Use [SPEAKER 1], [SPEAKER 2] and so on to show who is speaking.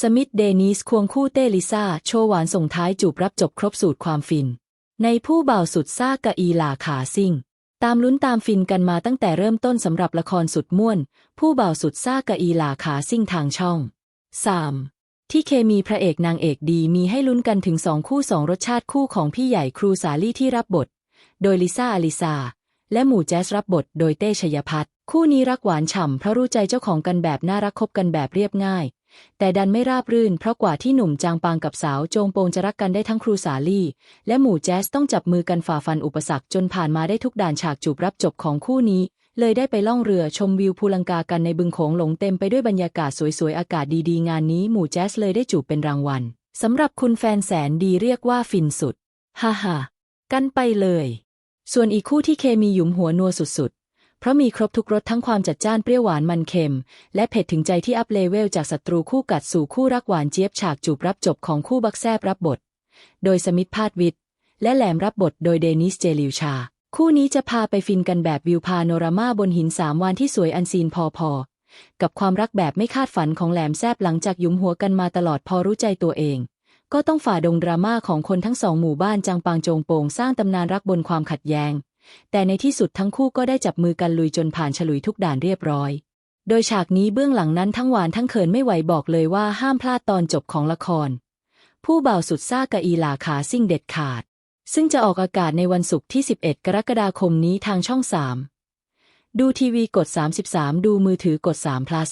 [SPEAKER 1] สมิธเดนิสควงคู่เต้ลิซ่า โชว์หวานส่งท้ายจูบรับจบครบสูตรความฟิน ในผู้บ่าวสุดซ่ากะอีหลาขาซิ่ง ตามลุ้นตามฟินกันมาตั้งแต่เริ่มต้นสำหรับละครสุดม่วน ผู้บ่าวสุดซ่ากะอีหลาขาซิ่งทางช่อง 3. ที่เคมีพระเอกนางเอกดีมีให้ลุ้นกันถึงสองคู่สองรสชาติคู่ของพี่ใหญ่ครูสาลี่ที่รับบท โดยลิซ่าอลิซาและหมู่แจ๊สรับบท โดยเต้ชยพัฒน์คู่นี้รักหวานฉ่ำเพราะรู้ใจเจ้าของกันแบบน่ารักคบกันแบบเรียบง่าย แต่ดันไม่ราบรื่นเพราะกว่าที่หนุ่มจางปางกับสาวโจงโปงจะรักกันได้ทั้งครูสาลี่ และหมู่แจ๊สต้องจับมือกันฝ่าฟันอุปสรรคจนผ่านมาได้ทุกด่านฉากจูบรับจบของคู่นี้ เลยได้ไปล่องเรือชมวิวภูลังกากันในบึงโขงหลงเต็มไปด้วยบรรยากาศสวยๆอากาศดีๆ งานนี้หมู่แจ๊สเลยได้จูบเป็นรางวัลสำหรับคุณแฟนแสนดีเรียกว่าฟินสุด ฮ่าฮ่ากันไปเลย ส่วนอีกคู่ที่เคมีหยุมหัวนัวสุด เพราะมีครบทุกรสทั้งความจัดจ้านเปรี้ยวหวานมันเค็ม และเผ็ดถึงใจที่อัพเลเวลจากศัตรูคู่กัดสู่คู่รักหวานเจี๊ยบฉากจูบรับจบของคู่บักแซบรับบท โดยสมิธพาดวิทย์และแหลมรับบทโดยเดนิสเจลิวชา คู่นี้จะพาไปฟินกันแบบวิวพาโนรามาบนหินสามวานที่สวยอันซีนพอพอๆกับความรักแบบไม่คาดฝันของแหลมแซบหลังจากยุมหัวกันมาตลอดพอรู้ใจตัวเอง ก็ต้องฝ่าดงดราม่าของคนทั้งสองหมู่บ้านจังปางโจงโปงสร้างตำนานรักบนความขัดแย้ง แต่ในที่สุดทั้งคู่ก็ได้จับมือกันลุยจนผ่านฉลุยทุกด่านเรียบร้อย โดยฉากนี้เบื้องหลังนั้นทั้งหวานทั้งเขินไม่ไหวบอกเลยว่าห้ามพลาดตอนจบของละคร ผู้บ่าวสุดซ่ากะอีหลาขาซิ่งเด็ดขาด ซึ่งจะออกอากาศในวันศุกร์ที่ 11 กรกฎาคมนี้ทางช่อง 3 ดูทีวีกด 33 ดูมือถือกด3 plus